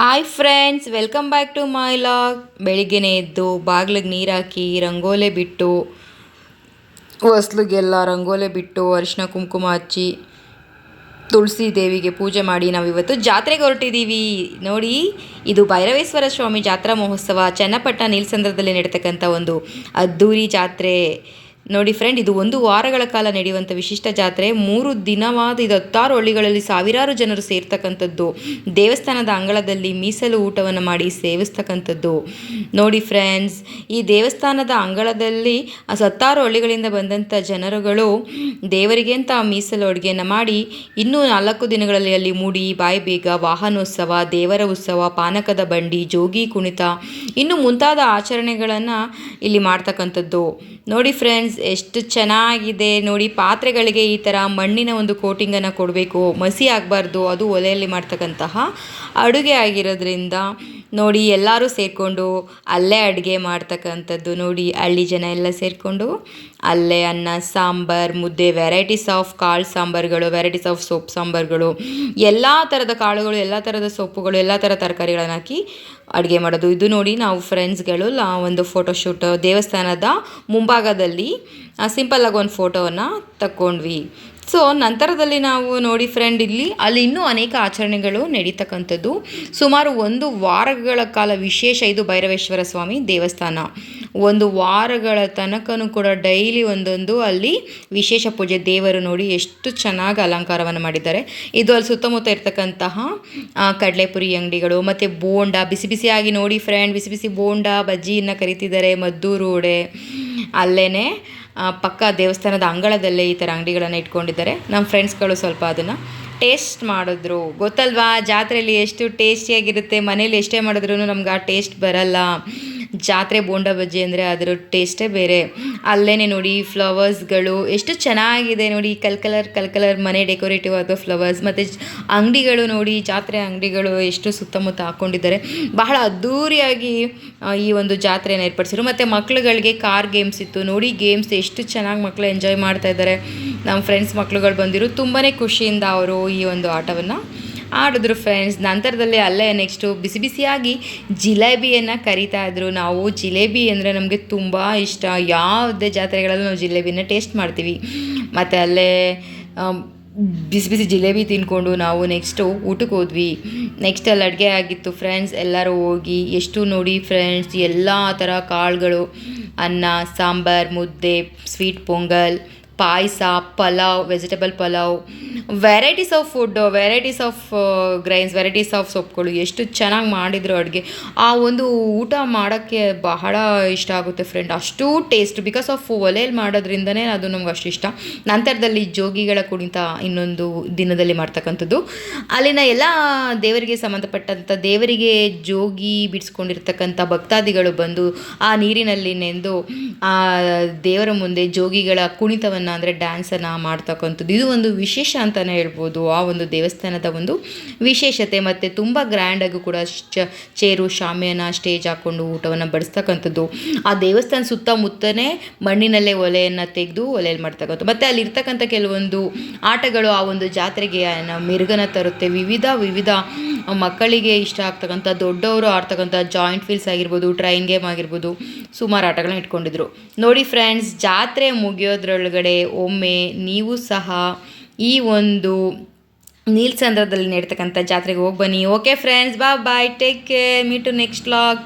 Hi friends welcome back to my vlog ಬೆಳಿಗ್ಗೆನೇ ಎದ್ದು ಬಾಗಿಲಿಗೆ ನೀರು ಹಾಕಿ ರಂಗೋಲೆ ಬಿಟ್ಟು, ಹೊಸ್ಲಿಗೆಲ್ಲ ರಂಗೋಲೆ ಬಿಟ್ಟು ಅರಿಶಿನ ಕುಂಕುಮ ಹಚ್ಚಿ ತುಳಸಿ ದೇವಿಗೆ ಪೂಜೆ ಮಾಡಿ ನಾವಿವತ್ತು ಜಾತ್ರೆಗೆ ಹೊರಟಿದ್ದೀವಿ. ನೋಡಿ, ಇದು ಭೈರವೇಶ್ವರ ಸ್ವಾಮಿ ಜಾತ್ರಾ ಮಹೋತ್ಸವ ಚನ್ನಪಟ್ಟಣ ನೀಲ್ಸಂದ್ರದಲ್ಲಿ ನಡೀತಕ್ಕಂಥ ಒಂದು ಅದ್ಧೂರಿ ಜಾತ್ರೆ. ನೋಡಿ ಫ್ರೆಂಡ್ ಇದು ಒಂದು ವಾರಗಳ ಕಾಲ ನಡೆಯುವಂಥ ವಿಶಿಷ್ಟ ಜಾತ್ರೆ. ಮೂರು ದಿನವಾದ ಇದು ಹತ್ತಾರು ಹಳ್ಳಿಗಳಲ್ಲಿ ಸಾವಿರಾರು ಜನರು ಸೇರ್ತಕ್ಕಂಥದ್ದು. ದೇವಸ್ಥಾನದ ಅಂಗಳದಲ್ಲಿ ಮೀಸಲು ಊಟವನ್ನು ಮಾಡಿ ಸೇವಿಸ್ತಕ್ಕಂಥದ್ದು. ನೋಡಿ ಫ್ರೆಂಡ್ಸ್ ಈ ದೇವಸ್ಥಾನದ ಅಂಗಳದಲ್ಲಿ ಹತ್ತಾರು ಹಳ್ಳಿಗಳಿಂದ ಬಂದಂಥ ಜನರುಗಳು ದೇವರಿಗೆ ಅಂತ ಮೀಸಲು ಅಡುಗೆಯನ್ನು ಮಾಡಿ ಇನ್ನೂ ನಾಲ್ಕು ದಿನಗಳಲ್ಲಿ ಅಲ್ಲಿ ಮೂಡಿ, ಬಾಯಿ ಬೇಗ, ವಾಹನೋತ್ಸವ, ದೇವರ ಉತ್ಸವ, ಪಾನಕದ ಬಂಡಿ, ಜೋಗಿ, ಕುಣಿತ, ಇನ್ನು ಮುಂತಾದ ಆಚರಣೆಗಳನ್ನು ಇಲ್ಲಿ ಮಾಡ್ತಕ್ಕಂಥದ್ದು. ನೋಡಿ ಫ್ರೆಂಡ್ಸ್ ಎಷ್ಟು ಚೆನ್ನಾಗಿದೆ ನೋಡಿ, ಪಾತ್ರೆಗಳಿಗೆ ಈ ಥರ ಮಣ್ಣಿನ ಒಂದು ಕೋಟಿಂಗನ್ನು ಕೊಡಬೇಕು, ಮಸಿ ಆಗಬಾರ್ದು, ಅದು ಒಲೆಯಲ್ಲಿ ಮಾಡ್ತಕ್ಕಂತಹ ಅಡುಗೆ ಆಗಿರೋದ್ರಿಂದ ನೋಡಿ, ಎಲ್ಲರೂ ಸೇರಿಕೊಂಡು ಅಲ್ಲೇ ಅಡುಗೆ ಮಾಡ್ತಕ್ಕಂಥದ್ದು ನೋಡಿ, ಹಳ್ಳಿ ಜನ ಎಲ್ಲ ಸೇರಿಕೊಂಡು ಅಲ್ಲೇ ಅನ್ನ, ಸಾಂಬಾರು, ಮುದ್ದೆ ವೆರೈಟೀಸ್ ಆಫ್ ಕಾಳು ಸಾಂಬಾರುಗಳು ವೆರೈಟೀಸ್ ಆಫ್ ಸೊಪ್ಪು ಸಾಂಬಾರುಗಳು, ಎಲ್ಲ ಥರದ ಕಾಳುಗಳು, ಎಲ್ಲ ಥರದ ಸೊಪ್ಪುಗಳು, ಎಲ್ಲ ಥರ ತರಕಾರಿಗಳನ್ನು ಹಾಕಿ ಅಡುಗೆ ಮಾಡೋದು. ಇದು ನೋಡಿ, ನಾವು ಫ್ರೆಂಡ್ಸ್ಗಳು ಒಂದು ಫೋಟೋಶೂಟ್ ದೇವಸ್ಥಾನದ ಮುಂಭಾಗದಲ್ಲಿ ಸಿಂಪಲ್ಲಾಗಿ ಒಂದು ಫೋಟೋವನ್ನು ತಕ್ಕೊಂಡ್ವಿ. ಸೊ ನಂತರದಲ್ಲಿ ನಾವು ನೋಡಿ ಫ್ರೆಂಡ್ ಇಲ್ಲಿ, ಅಲ್ಲಿ ಇನ್ನೂ ಅನೇಕ ಆಚರಣೆಗಳು ನಡೀತಕ್ಕಂಥದ್ದು. ಸುಮಾರು ಒಂದು ವಾರಗಳ ಕಾಲ ವಿಶೇಷ ಇದು ಭೈರವೇಶ್ವರ ಸ್ವಾಮಿ ದೇವಸ್ಥಾನ. ಒಂದು ವಾರಗಳ ತನಕನೂ ಕೂಡ ಡೈಲಿ ಒಂದೊಂದು ಅಲ್ಲಿ ವಿಶೇಷ ಪೂಜೆ ದೇವರು ನೋಡಿ ಎಷ್ಟು ಚೆನ್ನಾಗಿ ಅಲಂಕಾರವನ್ನು ಮಾಡಿದ್ದಾರೆ. ಇದು ಅಲ್ಲಿ ಸುತ್ತಮುತ್ತ ಇರ್ತಕ್ಕಂತಹ ಕಡಲೆಪುರಿ ಅಂಗಡಿಗಳು, ಮತ್ತು ಬೋಂಡ, ಬಿಸಿ ಬಿಸಿಯಾಗಿ ನೋಡಿ ಫ್ರೆಂಡ್ ಬಿಸಿ ಬಿಸಿ ಬೋಂಡ, ಬಜ್ಜಿಯನ್ನು ಕರಿತಿದ್ದಾರೆ, ಮದ್ದೂರು ವಡೆ. ಅಲ್ಲೇ ಪಕ್ಕ ದೇವಸ್ಥಾನದ ಅಂಗಳದಲ್ಲೇ ಈ ಥರ ಅಂಗಡಿಗಳನ್ನು ಇಟ್ಕೊಂಡಿದ್ದಾರೆ. ನಮ್ಮ ಫ್ರೆಂಡ್ಸ್ಗಳು ಸ್ವಲ್ಪ ಅದನ್ನು ಟೇಸ್ಟ್ ಮಾಡಿದ್ರು. ಗೊತ್ತಲ್ವಾ? ಜಾತ್ರೆಯಲ್ಲಿ ಎಷ್ಟು ಟೇಸ್ಟಿಯಾಗಿರುತ್ತೆ, ಮನೇಲಿ ಎಷ್ಟೇ ಮಾಡಿದ್ರೂ ನಮ್ಗೆ ಆ ಟೇಸ್ಟ್ ಬರಲ್ಲ. ಜಾತ್ರೆ ಬೋಂಡ ಬಜ್ಜಿ ಅಂದರೆ ಅದರ ಟೇಸ್ಟೇ ಬೇರೆ. ಅಲ್ಲೇ ನೋಡಿ ಫ್ಲವರ್ಸ್ಗಳು ಎಷ್ಟು ಚೆನ್ನಾಗಿದೆ ನೋಡಿ ಕಲ್ ಕಲರ್ ಕಲ್ ಕಲರ್ ಮನೆ ಡೆಕೋರೇಟಿವ್ ಆದ ಫ್ಲವರ್ಸ್ ಮತ್ತು ಅಂಗಡಿಗಳು ನೋಡಿ, ಜಾತ್ರೆ ಅಂಗಡಿಗಳು ಎಷ್ಟು ಸುತ್ತಮುತ್ತ ಹಾಕ್ಕೊಂಡಿದ್ದಾರೆ ಬಹಳ ಅದ್ಧೂರಿಯಾಗಿ ಈ ಒಂದು ಜಾತ್ರೆಯನ್ನು ಏರ್ಪಡಿಸಿದ್ರು. ಮತ್ತು ಮಕ್ಳುಗಳಿಗೆ ಕಾರ್ ಗೇಮ್ಸ್ ಇತ್ತು. ನೋಡಿ ಗೇಮ್ಸ್ ಎಷ್ಟು ಚೆನ್ನಾಗಿ ಮಕ್ಕಳು ಎಂಜಾಯ್ ಮಾಡ್ತಾ ಇದ್ದಾರೆ. ನಮ್ಮ ಫ್ರೆಂಡ್ಸ್ ಮಕ್ಳುಗಳು ಬಂದಿರು ತುಂಬಾ ಖುಷಿಯಿಂದ ಅವರು ಈ ಒಂದು ಆಟವನ್ನು ಆಡಿದ್ರು ಫ್ರೆಂಡ್ಸ್ ನಂತರದಲ್ಲಿ ಅಲ್ಲೇ ನೆಕ್ಸ್ಟು ಬಿಸಿ ಬಿಸಿಯಾಗಿ ಜಿಲೇಬಿಯನ್ನು ಕರಿತಾ ಇದ್ರು. ನಾವು ಜಿಲೇಬಿ ಅಂದರೆ ನಮಗೆ ತುಂಬ ಇಷ್ಟ. ಯಾವುದೇ ಜಾತ್ರೆಗಳಲ್ಲೂ ನಾವು ಜಿಲೇಬಿನ ಟೇಸ್ಟ್ ಮಾಡ್ತೀವಿ. ಮತ್ತು ಅಲ್ಲೇ ಬಿಸಿ ಬಿಸಿ ಜಿಲೇಬಿ ತಿನ್ಕೊಂಡು ನಾವು ನೆಕ್ಸ್ಟು ಊಟಕ್ಕೆ ಹೋದ್ವಿ. ನೆಕ್ಸ್ಟ್ ಅಲ್ಲಿ ಅಡುಗೆ ಆಗಿತ್ತು ಫ್ರೆಂಡ್ಸ್ ಎಲ್ಲರೂ ಹೋಗಿ ಎಷ್ಟು ನೋಡಿ ಫ್ರೆಂಡ್ಸ್ ಎಲ್ಲ ಥರ ಕಾಳುಗಳು, ಅನ್ನ, ಸಾಂಬಾರು, ಮುದ್ದೆ sweet pongal. Payasa, pulao vegetable pulao varieties of food varieties of grains varieties of ಸೊಪ್ಪುಗಳು ಎಷ್ಟು ಚೆನ್ನಾಗಿ ಮಾಡಿದ್ರು ಅಡುಗೆ. ಆ ಒಂದು ಊಟ ಮಾಡೋಕ್ಕೆ ಬಹಳ ಇಷ್ಟ ಆಗುತ್ತೆ ಫ್ರೆಂಡ್ ಅಷ್ಟು ಟೇಸ್ಟ್ ಬಿಕಾಸ್ ಆಫ್ ಒಲೆಯಲ್ಲಿ ಮಾಡೋದ್ರಿಂದನೇ ಅದು ನಮ್ಗೆ ಅಷ್ಟು ಇಷ್ಟ. ನಂತರದಲ್ಲಿ ಜೋಗಿಗಳ ಕುಣಿತ ಇನ್ನೊಂದು ದಿನದಲ್ಲಿ ಮಾಡ್ತಕ್ಕಂಥದ್ದು. ಅಲ್ಲಿನ ಎಲ್ಲ ದೇವರಿಗೆ ಸಂಬಂಧಪಟ್ಟಂಥ, ದೇವರಿಗೆ ಜೋಗಿ ಬಿಡಿಸ್ಕೊಂಡಿರ್ತಕ್ಕಂಥ ಭಕ್ತಾದಿಗಳು ಬಂದು ಆ ನೀರಿನಲ್ಲಿ ನೆಂದು ಆ ದೇವರ ಮುಂದೆ ಜೋಗಿಗಳ ಕುಣಿತವನ್ನು ಅಂದರೆ ಡ್ಯಾನ್ಸನ್ನು ಮಾಡ್ತಕ್ಕಂಥದ್ದು. ಇದು ಒಂದು ವಿಶೇಷ ಅಂತಲೇ ಹೇಳ್ಬೋದು. ಆ ಒಂದು ದೇವಸ್ಥಾನದ ಒಂದು ವಿಶೇಷತೆ. ಮತ್ತು ತುಂಬ ಗ್ರ್ಯಾಂಡಾಗೂ ಕೂಡ ಚೇರು, ಶಾಮಿಯಾನ ಸ್ಟೇಜ್ ಹಾಕ್ಕೊಂಡು ಊಟವನ್ನು ಬಡಿಸ್ತಕ್ಕಂಥದ್ದು. ಆ ದೇವಸ್ಥಾನ ಸುತ್ತಮುತ್ತನೇ ಮಣ್ಣಿನಲ್ಲೇ ಒಲೆಯನ್ನು ತೆಗೆದು ಒಲೆಯಲ್ಲಿ ಮಾಡ್ತಕ್ಕಂಥದ್ದು. ಮತ್ತು ಅಲ್ಲಿರ್ತಕ್ಕಂಥ ಕೆಲವೊಂದು ಆಟಗಳು ಆ ಒಂದು ಜಾತ್ರೆಗೆ ಮೆರುಗನ ತರುತ್ತೆ. ವಿವಿಧ ವಿವಿಧ ಮಕ್ಕಳಿಗೆ ಇಷ್ಟ ಆಗ್ತಕ್ಕಂಥ, ದೊಡ್ಡವರು ಆಡ್ತಕ್ಕಂಥ ಜಾಯಿಂಟ್ ಫೀಲ್ಸ್ ಆಗಿರ್ಬೋದು ಟ್ರೈನ್ ಗೇಮ್ ಆಗಿರ್ಬೋದು ಸುಮಾರು ಆಟಗಳನ್ನ ಇಟ್ಕೊಂಡಿದ್ರು. ನೋಡಿ ಫ್ರೆಂಡ್ಸ್ ಜಾತ್ರೆ ಮುಗಿಯೋದ್ರೊಳಗಡೆ ಒಮ್ಮೆ ನೀವು ಸಹ ಈ ಒಂದು ನೀಲ್ಸಂದ್ರದಲ್ಲಿ ನಡೀತಕ್ಕಂಥ ಜಾತ್ರೆಗೆ ಹೋಗಿ ಬನ್ನಿ. Okay friends bye bye take care meet you next vlog